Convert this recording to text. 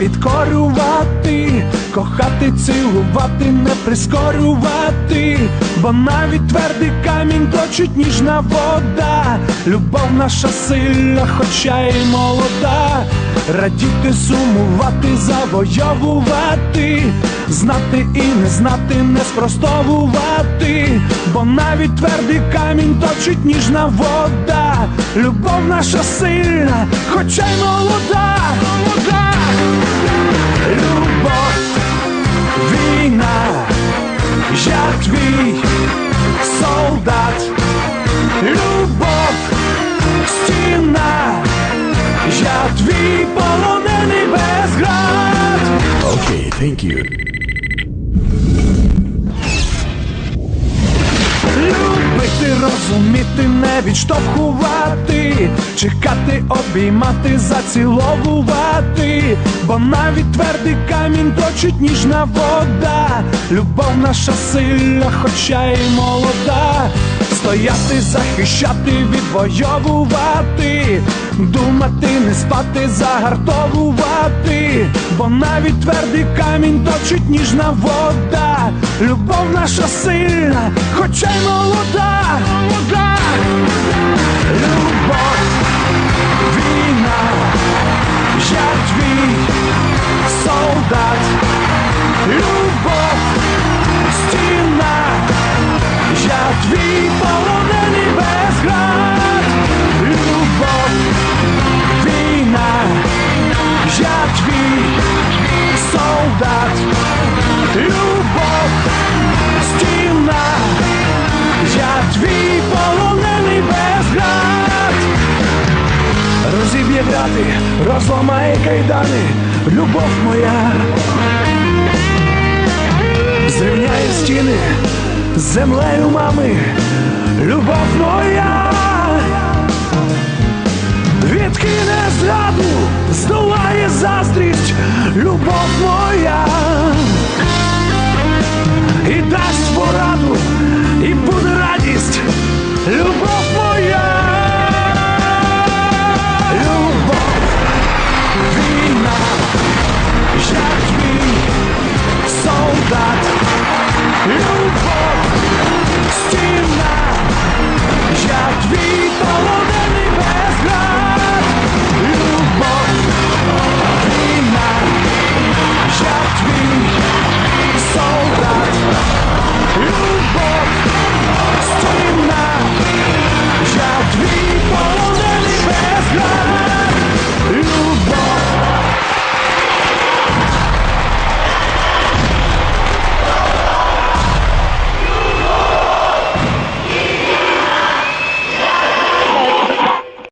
підкорювати, кохати, цілувати, не прискорювати, бо навіть твердий камінь точить ніжна вода, любов наша сильна, хоча й молода, радіти, сумувати, завойовувати, знати і не знати, не спростовувати, бо навіть твердий камінь точить ніжна вода, любов наша сильна, хоча й молода, молода, любов, війна, я твій солдат, любов, стіна, я твій полонений без град. Okay, thank you. Розуміти, не відштовхувати, чекати, обіймати, заціловувати, бо навіть твердий камінь точить ніжна вода, любов наша сильна, хоча й молода, стояти, захищати, відвоювати, думати, не спати, загартовувати, бо навіть твердий камінь точить ніжна вода, любов наша сильна, хоча й молода, молода, Розіб'є розламає кайдани, любов моя. Зрівняє стіни з землею мами, любов моя. Відкине зраду, здолає заздрість, любов моя. You both stay now, me.